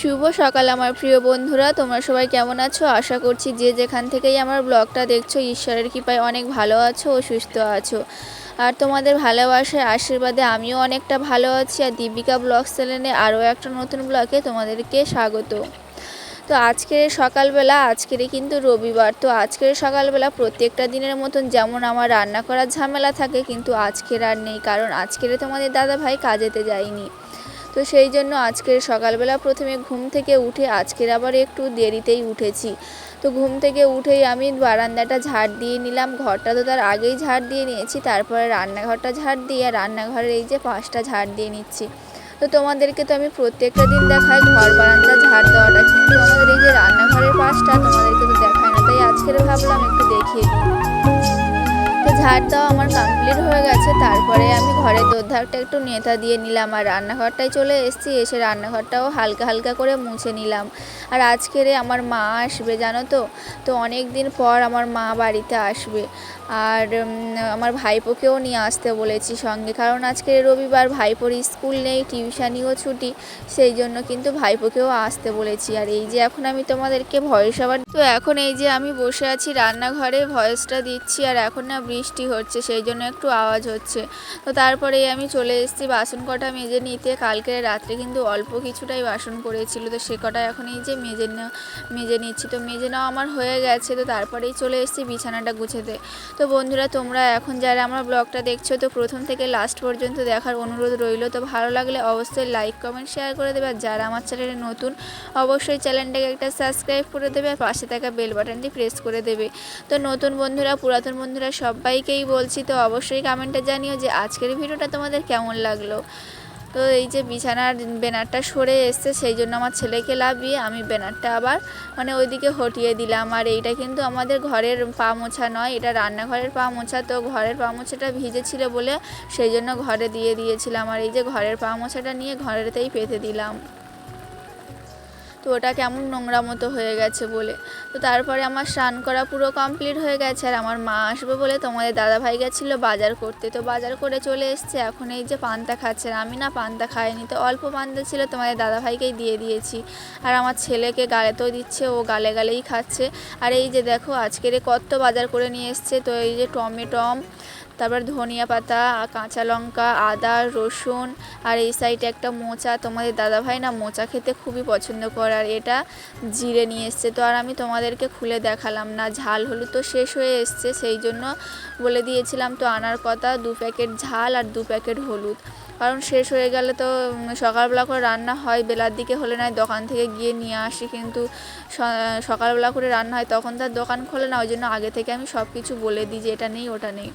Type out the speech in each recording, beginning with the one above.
শুভ সকাল আমার প্রিয় বন্ধুরা। তোমরা সবাই কেমন আছো? আশা করছি যে যেখান থেকেই আমার ব্লগটা দেখছ, ঈশ্বরের কৃপায় অনেক ভালো আছো ও সুস্থ আছো। আর তোমাদের ভালোবাসার আশীর্বাদে আমিও অনেকটা ভালো আছি। আর দীপিকা ব্লগ চ্যানেলে আরও একটা নতুন ব্লগে তোমাদেরকে স্বাগত। তো আজকের সকালবেলা, আজকেরই কিন্তু রবিবার। তো আজকের সকালবেলা প্রত্যেকটা দিনের মতন যেমন আমার রান্না করার ঝামেলা থাকে, কিন্তু আজকের আর নেই। কারণ আজকের তোমাদের দাদা ভাই কাজেতে যায়নি। তো সেই জন্য আজকের সকালবেলা প্রথমে ঘুম থেকে উঠে আজকের আবার একটু দেরিতেই উঠেছি। তো ঘুম থেকে উঠেই আমি বারান্দাটা ঝাড় দিয়ে নিলাম। ঘরটা তো তার আগেই ঝাড় দিয়ে নিয়েছি, তারপরে রান্নাঘরটা ঝাড় দিয়ে আর রান্নাঘরের এই যে পাঁচটা ঝাড় দিয়ে নিচ্ছি। তো তোমাদেরকে তো আমি প্রত্যেকটা দিন দেখাই, ঘর বারান্দা ঝাড় দেওয়াটা কিন্তু আমাদের এই যে রান্নাঘরের পাশটা তোমাদেরকে তো দেখায় না, তাই আজকের ভাবলাম একটু দেখিয়ে দিই। ঝাড় দেওয়া আমার কমপ্লিট হয়ে গেছে। তারপরে আমি ঘরের দোরধারটা একটু নেতা দিয়ে নিলাম আর রান্নাঘরটায় চলে এসেছি। এসে রান্নাঘরটাও হালকা হালকা করে মুছে নিলাম। আর আজকের আমার মা আসবে, জানো তো? তো অনেক দিন পর আমার মা বাড়িতে আসবে। আর আমার ভাইপোকেও নিয়ে আসতে বলেছি সঙ্গে। কারণ আজকে রবিবার ভাইপোর স্কুল নেই, টিউশানিও ছুটি। সেই জন্য কিন্তু ভাইপোকেও আসতে বলেছি। আর এই যে এখন আমি তোমাদেরকে ভয়েস আবার তো এখন এই যে আমি বসে আছি রান্নাঘরে, ভয়েসটা দিচ্ছি। আর এখন না বৃষ্টি হচ্ছে, সেই জন্য একটু আওয়াজ হচ্ছে। তো তারপরেই আমি চলে এসেছি বাসন কটা মেজে নিতে। কালকে রাত্রে কিন্তু অল্প কিছুটাই বাসন পড়েছিল, তো সে কটা এখন এই যে মেজে মেজে নিচ্ছি। তো মেজে নেওয়া আমার হয়ে গেছে, তো তারপরেই চলে এসেছি বিছানাটা গুছাতে। তো বন্ধুরা, তোমরা এখন যারা আমার ব্লগটা দেখছ, তো প্রথম থেকে লাস্ট পর্যন্ত দেখার অনুরোধ রইল। তো ভালো লাগলে অবশ্যই লাইক কমেন্ট শেয়ার করে দেবে। আর যারা আমার চ্যানেলে নতুন, অবশ্যই চ্যানেলটাকে একটা সাবস্ক্রাইব করে দেবে। আর পাশে থাকা বেল বাটনটি প্রেস করে দেবে। তো নতুন বন্ধুরা, পুরাতন বন্ধুরা সবাইকেই বলছি, তো অবশ্যই কমেন্টে জানিও যে আজকের ভিডিওটা তোমাদের কেমন লাগল। তো এই যে বিছানার ব্যানারটা সরে এসছে, সেই জন্য আমার ছেলেকে লাভিয়ে আমি ব্যানারটা আবার মানে ওইদিকে হটিয়ে দিলাম। আর এইটা কিন্তু আমাদের ঘরের পা মোছা নয়, এটা রান্নাঘরের পা মোছা, তো ঘরের পা মোছাটা ভিজে ছিল বলে সেই জন্য ঘরে দিয়ে দিয়েছিলাম। আর এই যে ঘরের পা মোছাটা নিয়ে ঘরেতেই পেতে দিলাম। তো ওটা কেমন নোংরা মতো হয়ে গেছে বলে। তো তারপরে আমার স্নান করা পুরো কমপ্লিট হয়ে গেছে আর আমার মা আসবে বলে তোমাদের দাদা ভাই গেছিল বাজার করতে। তো বাজার করে চলে এসছে, এখন এই যে পান্তা খাচ্ছে আমি না পান্তা খাইনি। তো অল্প পান্তা ছিল, তোমাদের দাদা ভাইকেই দিয়ে দিয়েছি। আর আমার ছেলেকে গালেতেও দিচ্ছে, ও গালে গালেই খাচ্ছে। আর এই যে দেখো, আজকের কত বাজার করে নিয়ে এসছে, তো এই যে টমেটম তারপর ধনিয়া পাতা, কাঁচা লঙ্কা, আদা, রসুন, আর এই সাইডে একটা মোচা। তোমাদের দাদাভাই না মোচা খেতে খুবই পছন্দ করে, আর এটা জিরে নিয়ে এসছে। তো আর আমি তোমাদেরকে খুলে দেখালাম না, ঝাল হলুদ তো শেষ হয়ে এসছে, সেই জন্য বলে দিয়েছিলাম তো আনার কথা দু প্যাকেট ঝাল আর দু প্যাকেট হলুদ। কারণ শেষ হয়ে গেলে তো সকালবেলা করে রান্না হয়, বেলার দিকে হলে নয়, দোকান থেকে গিয়ে নিয়ে আসি। কিন্তু সকালবেলা করে রান্না হয়, তখন তার দোকান খোলে না, ওই জন্য আগে থেকে আমি সব কিছু বলে দিই যে এটা নেই, ওটা নেই।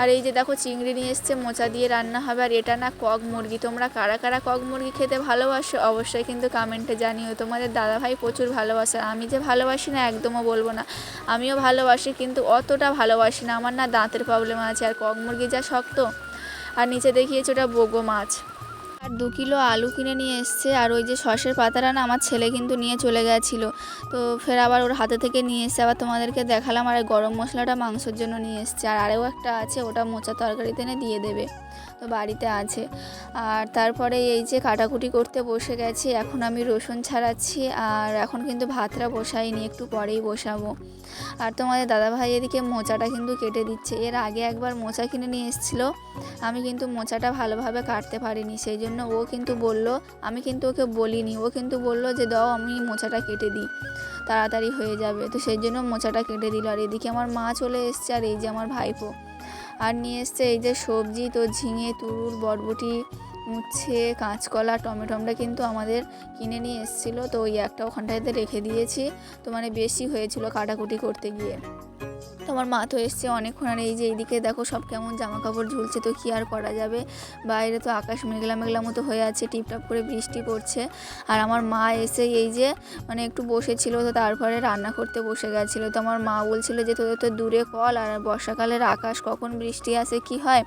আর এই যে দেখো চিংড়ি নিয়ে এসছে, মোচা দিয়ে রান্না হবে। আর এটা না কক মুরগি। তোমরা কারা কারা কক মুরগি খেতে ভালোবাসো অবশ্যই কিন্তু কমেন্টে জানিও। তোমাদের দাদাভাই প্রচুর ভালোবাসে। আমি যে ভালোবাসি না, একদমও বলব না। আমিও ভালোবাসি কিন্তু অতটা ভালোবাসি না। আমার না দাঁতের প্রবলেম আছে। আর কক মুরগি যা শক্ত, আর নিচে দেখিয়েছে ওটা বোগো মাছ। আর দু কিলো আলু কিনে নিয়ে এসছে। আর ওই যে সসের পাতাটা না আমার ছেলে কিন্তু নিয়ে চলে গেছিল। তো ফের আবার ওর হাতে থেকে নিয়ে এসছে। আবার তোমাদেরকে দেখালাম আর গরম মশলাটা মাংসের জন্য নিয়ে এসছে। আর আরও একটা আছে, ওটা মোচা তরকারিতে এনে দিয়ে দেবে। তো বাড়িতে আছে। আর তারপরে এই যে কাটাকুটি করতে বসে গেছি। এখন আমি রসুন ছাড়াচ্ছি। আর এখন কিন্তু ভাতটা বসাইনি, একটু পরেই বসাবো। আর তোমাদের দাদাভাই এদিকে মোচাটা কিন্তু কেটে দিচ্ছে। এর আগে একবার মোচা কিনে নিয়ে এসেছিল। আমি কিন্তু মোচাটা ভালোভাবে কাটতে পারিনি, সেই জন্য ও কিন্তু বলল, আমি কিন্তু ওকে বলিনি। ও কিন্তু বলল যে, দাও, আমি মোচাটা কেটে দিই। তাড়াতাড়ি হয়ে যাবে। তো সেই জন্য মোচাটা কেটে দিল। আর এদিকে আমার মা চলে এসছে, আর এই যে আমার ভাইপো। আর নিয়ে এসছে এই যে সবজি, তো ঝিঙে তুরুর বরবটি উচ্ছে কাঁচকলা, টমেটোমটা কিন্তু আমাদের কিনে নিয়ে এসেছিল। তো ওই একটা ওখানটাতে রেখে দিয়েছি। তো মানে বেশি হয়েছিল কাটাকুটি করতে গিয়ে। তোমার মা তো এসছে অনেকক্ষণ, আর এই যে এইদিকে দেখো সব কেমন জামা কাপড় ঝুলছে, তো কি আর করা যাবে? বাইরে তো আকাশ মেঘলা মেঘলা মতো হয়ে আছে, টিপটাপ করে বৃষ্টি পড়ছে। আর আমার মা এসে এই যে মানে একটু বসেছিল, তো তারপরে রান্না করতে বসে গেছিল। তো আমার মা বলছিল যে, তোদের তো দূরে কল, আর বর্ষাকালের আকাশ, কখন বৃষ্টি আসে, কি হয়?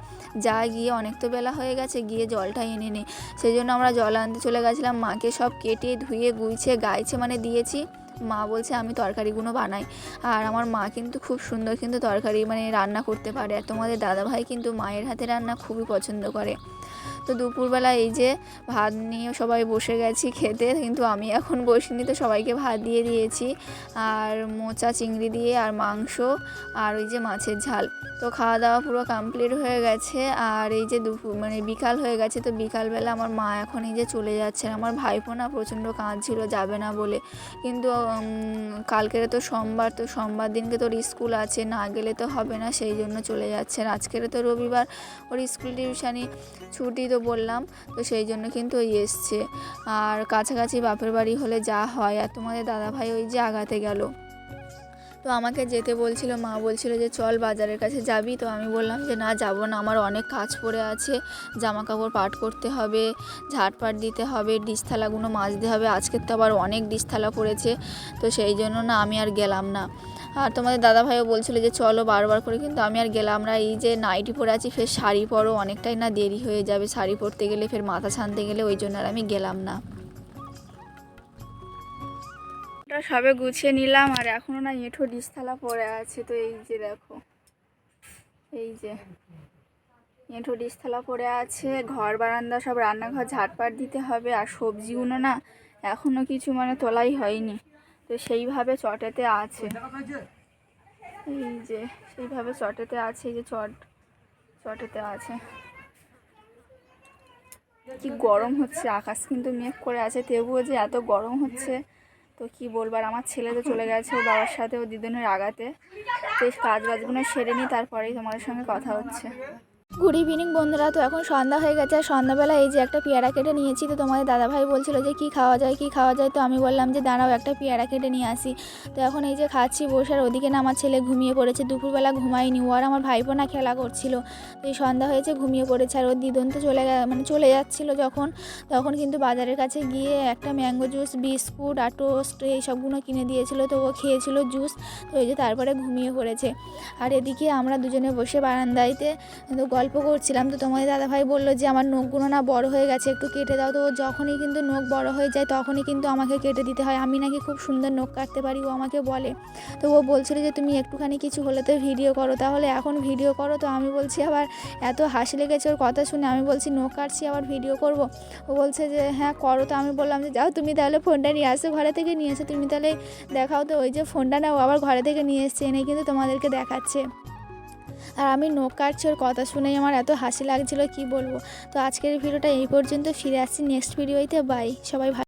যা গিয়ে অনেক তো বেলা হয়ে গেছে, গিয়ে জলটা এনে নে। সেই জন্য আমরা জল আনতে চলে গেছিলাম, মাকে সব কেটে ধুয়ে, গুইছে, গাইছে মানে দিয়েছি। মা বলছে, আমি তরকারিগুলো বানাই। আর আমার মা কিন্তু খুব সুন্দর কিন্তু তরকারি মানে রান্না করতে পারে। আর তোমাদের দাদাভাই কিন্তু মায়ের হাতে রান্না খুবই পছন্দ করে। তো দুপুরবেলা এই যে ভাত নিয়ে সবাই বসে গেছি খেতে কিন্তু আমি এখন বসিনি তো সবাইকে ভাত দিয়ে দিয়েছি। আর মোচা চিংড়ি দিয়ে আর মাংস আর ওই যে মাছের ঝাল। তো খাওয়া দাওয়া পুরো কমপ্লিট হয়ে গেছে আর এই যে দুপুর মানে বিকাল হয়ে গেছে তো বিকালবেলা আমার মা এখন এই যে চলে যাচ্ছে আমার ভাইপো না প্রচণ্ড কাঁদছিল যাবে না বলে। কিন্তু উম, কালকের তো সোমবার তো সোমবার দিনকে তোর স্কুল আছে না গেলে তো হবে না সেই জন্য চলে যাচ্ছে আর আজকের তো রবিবার ওর স্কুল টিউশানি ছুটি তো বললাম, তো সেই জন্য কিন্তু ওই এসছে। আর কাছাকাছি বাপের বাড়ি হলে যা হয়, আর তোমাদের দাদাভাই ওই যে আগাতে গেল। তো আমাকে যেতে বলছিল, মা বলছিল যে, চল বাজারের কাছে যাবি? তো আমি বললাম যে, না, যাব না, আমার অনেক কাজ পড়ে আছে। জামা কাপড় পাট করতে হবে ঝাড়পাট দিতে হবে ডিশ থালাগুলো মাজতে হবে। আজকের তো আবার অনেক ডিশ থালা পড়েছে, তো সেই জন্য না, আমি আর গেলাম না। আর তোমাদের দাদা ভাইও বলছিল যে চলো বারবার করে, কিন্তু আমি আর গেলাম না। এই যে নাইটি পরে আছি, ফের শাড়ি পরো, অনেকটাই না দেরি হয়ে যাবে। শাড়ি পরতে গেলে, ফের মাথা ছানতে গেলে, ওই জন্য আর আমি গেলাম না। সবে গুছিয়ে নিলাম, আর এখনও না এঁঠো ডিশ থালা পড়ে আছে, তো এই যে দেখো। এই যে এঁঠো ডিশ থালা পড়ে আছে, ঘর বারান্দা সব রান্নাঘর ঝাড়পাট দিতে হবে, আর সবজিগুলো না এখনও কিছু মানে তোলাই হয়নি। তো সেইভাবে চটেতে আছে। এই যে, সেইভাবে চটেতে আছে, এই যে চট, চটেতে আছে। কি গরম হচ্ছে, আকাশ কিন্তু মেঘ করে আছে, তবুও যে এত গরম হচ্ছে, তো কি বলব, আর আমার ছেলে তো চলে গেছে ওর বাবার সাথে ও দিদুনের আগাতে। তো কাজ বাজগুলো সেরে নিই, তারপরেই তোমাদের সঙ্গে কথা হচ্ছে। গুড ইভিনিং বন্ধুরা। তো এখন সন্ধ্যা হয়ে গেছে, আর সন্ধ্যাবেলা এই যে একটা পেয়ারা কেটে নিয়েছি, তো তোমাদের দাদাভাই বলছিল যে কি খাওয়া যায়, কি খাওয়া যায়? তো আমি বললাম যে, দাঁড়াও, একটা পেয়ারা কেটে নিয়ে আসি। তো এখন এই যে খাচ্ছি, বসে, আর ওদিকে না আমার ছেলে ঘুমিয়ে পড়েছে। দুপুরবেলা ঘুমায়নি ও, আর আমার ভাইপো না খেলা করছিল। তো এই সন্ধ্যা হয়েছে, ঘুমিয়ে পড়েছে, আর ওর দিদন তো চলে মানে চলে যাচ্ছিল যখন। তখন কিন্তু বাজারের কাছে গিয়ে একটা ম্যাঙ্গো জুস, বিস্কুট, আর টোস্ট এই সবগুলো কিনে দিয়েছিল। তো ও খেয়েছিল জুস, তো ওই যে তারপরে ঘুমিয়ে পড়েছে। আর এদিকে আমরা দুজনে বসে বারান্দাইতে, তো গল্প করছিলাম, তো তোমাদের দাদাভাই বলল যে আমার নখগুলো না বড় হয়ে গেছে, একটু কেটে দাও। তো ও যখনই কিন্তু নখ বড় হয়ে যায়, তখনই কিন্তু আমাকে কেটে দিতে হয়। আমি নাকি খুব সুন্দর নখ কাটতে পারি, ও আমাকে বলে। তো ও বলছিল যে তুমি একটুখানি কিছু হলে তো ভিডিও করো। তাহলে এখন ভিডিও করো, তো আমি বলছি আবার এত হাসি লেগেছে ওর কথা শুনে, আমি বলছি নখ কাটছি, আবার ভিডিও করব। ও বলছে যে হ্যাঁ করো। তো আমি বললাম যে যাও, তুমি তাহলে ফোনটা নিয়ে আসো, ঘরে থেকে নিয়ে এসো। তুমি তাহলে দেখাও তো, ওই যে ফোনটা না ও আবার ঘরে থেকে নিয়ে এসছে এনে কিন্তু তোমাদেরকে দেখাচ্ছে। আর আমি নৌকার ওর কথা শুনেই আমার এত হাসি লাগছিল, কি বলব? তো আজকের ভিডিওটা এই পর্যন্ত, ফিরে আসছি নেক্সট ভিডিওতে বাই সবাই ভালো